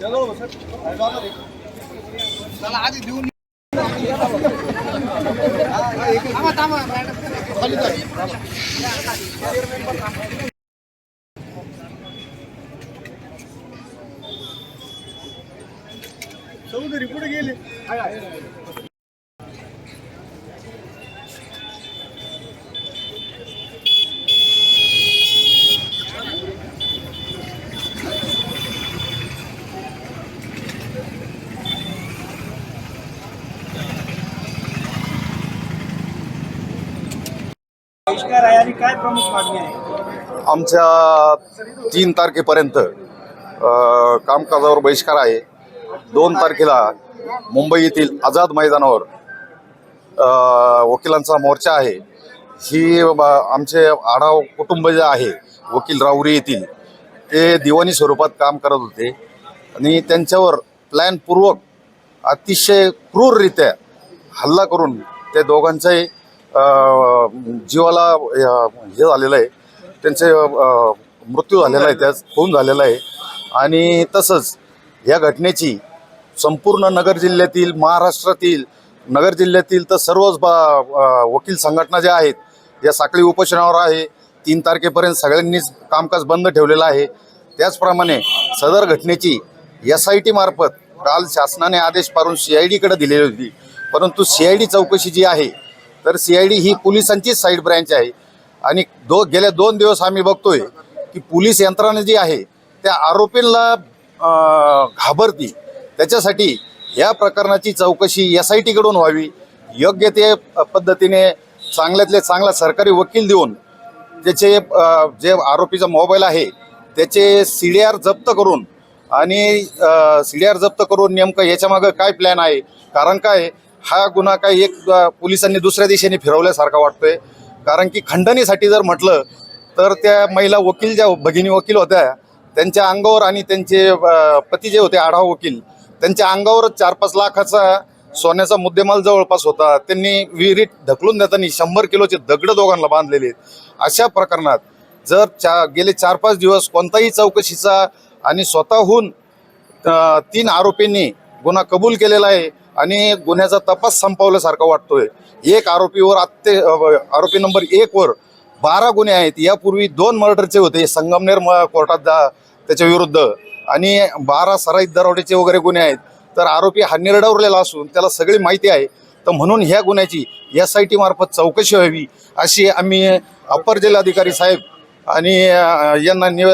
चलो सर चला आधी देऊन थांबा थांबा खाली चौधरी कुठे गेले? काय प्रमुख मागणी आहे? आमच्या तीन तारखेपर्यंत कामकाजावर बहिष्कार आहे. दोन तारखेला मुंबई येथील आझाद मैदानावर वकिलांचा मोर्चा आहे. ही आमचे आढाव कुटुंब जे आहे वकील राऊरी येथील ते दिवाणी स्वरूपात काम करत होते. आणि त्यांच्यावर प्लॅनपूर्वक अतिशय क्रूररित्या हल्ला करून ते दोघांचाही जीवाला हे झालेलं आहे. त्यांचे मृत्यू झालेला आहे त्यात खून झालेला आहे. आणि तसंच या घटनेची संपूर्ण नगर जिल्ह्यातील महाराष्ट्रातील नगर जिल्ह्यातील तर सर्वच बा वकील संघटना ज्या आहेत या साखळी उपोषणावर आहे. तीन तारखेपर्यंत सगळ्यांनीच कामकाज बंद ठेवलेलं आहे. त्याचप्रमाणे सदर घटनेची एस आय टी मार्फत काल शासनाने आदेश पारून सी आय डीकडे दिलेली होती. परंतु सी आय डी चौकशी जी आहे तर सी आय डी ही पोलिसांचीच साईड ब्रँच आहे. आणि दो गेल्या दोन दिवस आम्ही बघतोय की पोलीस यंत्रणा जी आहे त्या आरोपींना घाबरती. त्याच्यासाठी या प्रकरणाची चौकशी एस आय टीकडून व्हावी. योग्य ते पद्धतीने चांगल्यातले चांगला सरकारी वकील देऊन त्याचे जे आरोपीचा मोबाईल आहे त्याचे सी डी आर जप्त करून आणि सी डी आर जप्त करून नेमकं याच्यामागं काय प्लॅन आहे? कारण काय हा गुन्हा काय एक पोलिसांनी दुसऱ्या दिशेने फिरवल्यासारखा वाटतोय. कारण की खंडणीसाठी जर म्हटलं तर त्या महिला वकील ज्या भगिनी वकील होत्या त्यांच्या अंगावर आणि त्यांचे पती जे होते आढाव वकील त्यांच्या अंगावरच चार पाच लाखाचा सोन्याचा मुद्देमाल जवळपास होता. त्यांनी विहिरीत ढकलून देताना शंभर किलोचे दगड दोघांना बांधलेले आहेत. अशा प्रकरणात जर चा गेले चार पाच दिवस कोणताही चौकशीचा आणि स्वतःहून तीन आरोपींनी गुन्हा कबूल केलेला आहे आणि गुन्ह्याचा तपास संपवल्यासारखा वाटतोय. एक आरोपीवर आत्ते आरोपी नंबर एकवर बारा गुन्हे आहेत. यापूर्वी दोन मर्डरचे होते. संगमनेर म- कोर्टात जा त्याच्या विरुद्ध. आणि बारा सराईत दरोड्याचे वगैरे गुन्हे आहेत तर आरोपी हा निर्डवलेला असून त्याला सगळी माहिती आहे. तर म्हणून ह्या गुन्ह्याची एस आय टी मार्फत चौकशी व्हावी अशी आम्ही अप्पर जिल्हाधिकारी साहेब आणि यांना निवे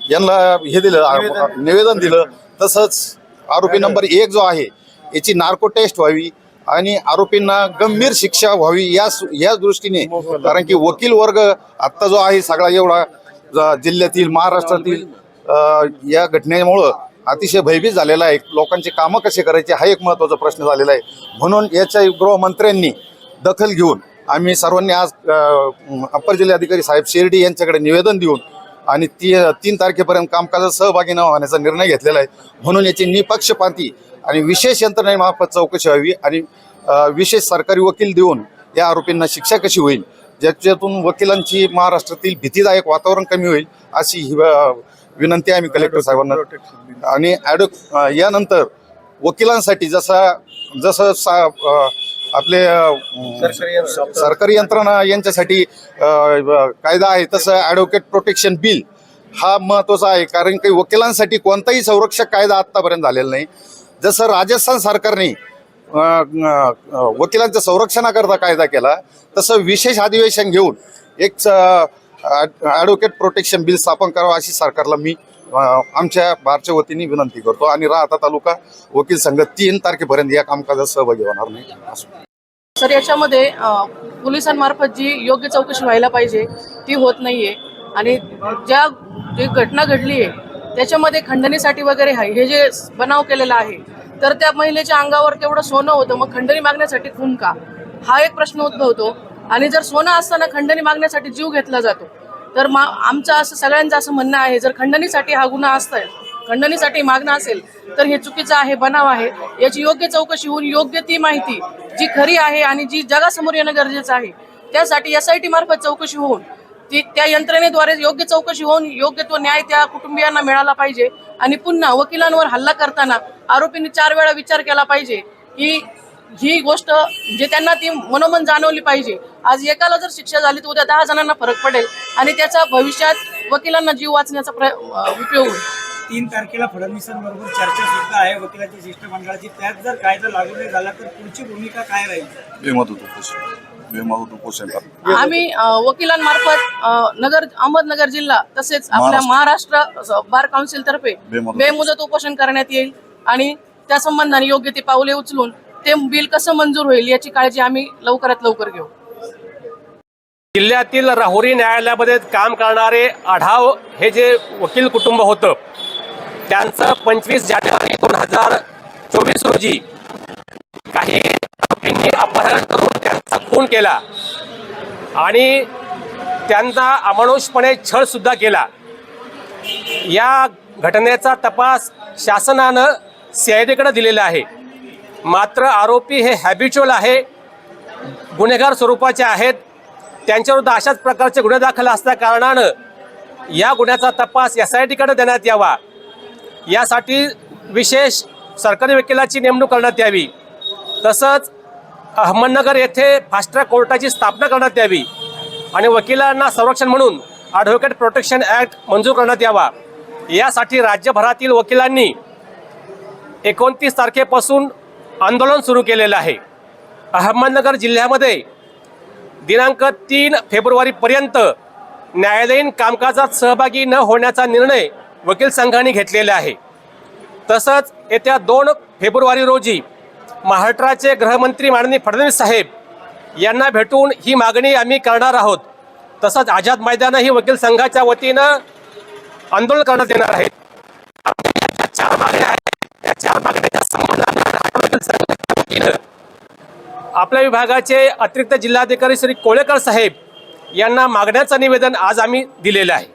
यांना हे दिलं निवेदन दिलं. तसंच आरोपी नंबर एक जो आहे याची नार्को टेस्ट व्हावी आणि आरोपींना गंभीर शिक्षा व्हावी या याच दृष्टीने. कारण की वकील वर्ग आत्ता जो आहे सगळा एवढा ज- जिल्ह्यातील महाराष्ट्रातील या घटनेमुळं अतिशय भयभीत झालेला आहे. लोकांचे कामं कसे करायचे हा एक महत्त्वाचा प्रश्न झालेला आहे. म्हणून याच्या गृहमंत्र्यांनी दखल घेऊन आम्ही सर्वांनी आज अप्पर जिल्हाधिकारी साहेब शिर्डी यांच्याकडे निवेदन देऊन आणि ती तीन तारखेपर्यंत कामकाजात सहभागी न होण्याचा निर्णय घेतलेला आहे. म्हणून याची निपक्षपाती आणि विशेष यंत्रणेमार्फत चौकशी व्हावी आणि विशेष सरकारी वकील देऊन या आरोपींना शिक्षा कशी होईल ज्याच्यातून वकिलांची महाराष्ट्रातील भीतीदायक वातावरण कमी होईल अशी ही, विनंती आम्ही कलेक्टर साहेबांना. आणि ॲडो यानंतर वकिलांसाठी जसा जसं सा आपले सरकारी यंत्रणा. यांच्यासाठी कायदा आहे तसं ॲडव्होकेट प्रोटेक्शन बिल हा महत्त्वाचा आहे. कारण की वकिलांसाठी कोणताही संरक्षक कायदा आत्तापर्यंत झालेला नाही. जसं राजस्थान सरकारने वकिलांच्या संरक्षणाकरता कायदा केला तसं विशेष अधिवेशन घेऊन एक ॲडव्होकेट प्रोटेक्शन बिल स्थापन करावं अशी सरकारला मी आमच्या बारच्या वतीने विनंती करतो. आणि राहता तालुका वकील संघ तीन तारखेपर्यंत या कामकाजात सहभागी होणार नाही. सर याच्यामध्ये पोलिसांमार्फत जी योग्य चौकशी व्हायला पाहिजे ती होत नाहीये. आणि ज्या जी घटना घडली आहे त्याच्यामध्ये खंडणीसाठी वगैरे आहे. हे जे बनाव केलेला आहे तर त्या महिलेच्या अंगावर तेवढं सोनं होतं. मग खंडणी मागण्यासाठी खून का? हा एक प्रश्न उद्भवतो. आणि जर सोनं असताना खंडणी मागण्यासाठी जीव घेतला जातो तर मा आमचं असं सगळ्यांचं असं म्हणणं आहे जर खंडणीसाठी हा गुन्हा असतोय खंडणीसाठी मागणं असेल तर हे चुकीचं आहे बनाव आहे. याची योग्य चौकशी होऊन योग्य ती माहिती जी खरी आहे आणि जी जगासमोर येणं गरजेचं आहे त्यासाठी एस आय टी मार्फत चौकशी होऊन ती त्या यंत्रणेद्वारे योग्य चौकशी होऊन योग्य तो न्याय त्या कुटुंबियांना मिळाला पाहिजे. आणि पुन्हा वकिलांवर हल्ला करताना आरोपींनी चार वेळा विचार केला पाहिजे की ही गोष्ट म्हणजे त्यांना ती मनोमन जाणवली पाहिजे. आज एकाला जर शिक्षा झाली तर उद्या दहा जणांना फरक पडेल आणि त्याचा भविष्यात वकिलांना जीव वाचण्याचा उपयोग होईल. तीन तारखेला फडणवीसांबरोबर चर्चा सुद्धा आहे वकिलांच्या शिष्टमंडळाची. त्यात जर कायदा लागू नाही झाला तर पुढची भूमिका काय राहील? आम्ही वकिलांमार्फत नगर अहमदनगर जिल्हा तसेच आपल्या महाराष्ट्र. बार काउन्सिल तर्फे. बेमुदत उपोषण करण्यात येईल आणि त्या संबंधाने योग्य ती पावले उचलून ते बिल कसं मंजूर होईल याची काळजी आम्ही लवकरात लवकर घेऊ. जिल्ह्यातील राहुरी न्यायालयामध्ये काम करणारे आढाव हे जे वकील कुटुंब होतं त्यांचं पंचवीस जानेवारी दोन हजार चोवीस रोजी काही आरोपींनी अपहरण करून त्यांचा खून केला आणि त्यांचा अमानुषपणे छळसुद्धा केला. या घटनेचा तपास शासनानं सीआयडीकडे दिलेला आहे. मात्र आरोपी हे हॅबिच्युअल आहे. गुन्हेगार स्वरूपाचे आहेत. त्यांच्याविरुद्ध अशाच प्रकारचे गुन्हे दाखल असल्या कारणानं या गुन्ह्याचा तपास एस आय टीकडे देण्यात यावा. यासाठी विशेष सरकारी वकिलाची नेमणूक करण्यात यावी. तसंच अहमदनगर येथे फास्ट ट्रॅक कोर्टाची स्थापना करण्यात यावी आणि वकिलांना संरक्षण म्हणून ॲडव्होकेट प्रोटेक्शन ॲक्ट मंजूर करण्यात यावा. यासाठी राज्यभरातील वकिलांनी एकोणतीस तारखेपासून आंदोलन सुरू केलेलं आहे. अहमदनगर जिल्ह्यामध्ये दिनांक तीन फेब्रुवारीपर्यंत न्यायालयीन कामकाजात सहभागी न होण्याचा निर्णय वकील संघाने घेतलेला आहे. तसंच येत्या दोन फेब्रुवारी रोजी महाराष्ट्राचे गृहमंत्री माननीय फडणवीस साहेब यांना भेटून ही मागणी आम्ही करणार आहोत. तसंच आझाद मैदानही वकील संघाच्या वतीनं आंदोलन करण्यात येणार आहे आपल्या ज्या चार मागण्या आहेत त्या चार मागण्याच्या संबंधाने महाराष्ट्र वकील संघाच्या वतीनं आपल्या विभागाचे अतिरिक्त जिल्हाधिकारी श्री कोळेकर साहेब यांना मागण्याचं निवेदन आज आम्ही दिलेलं आहे.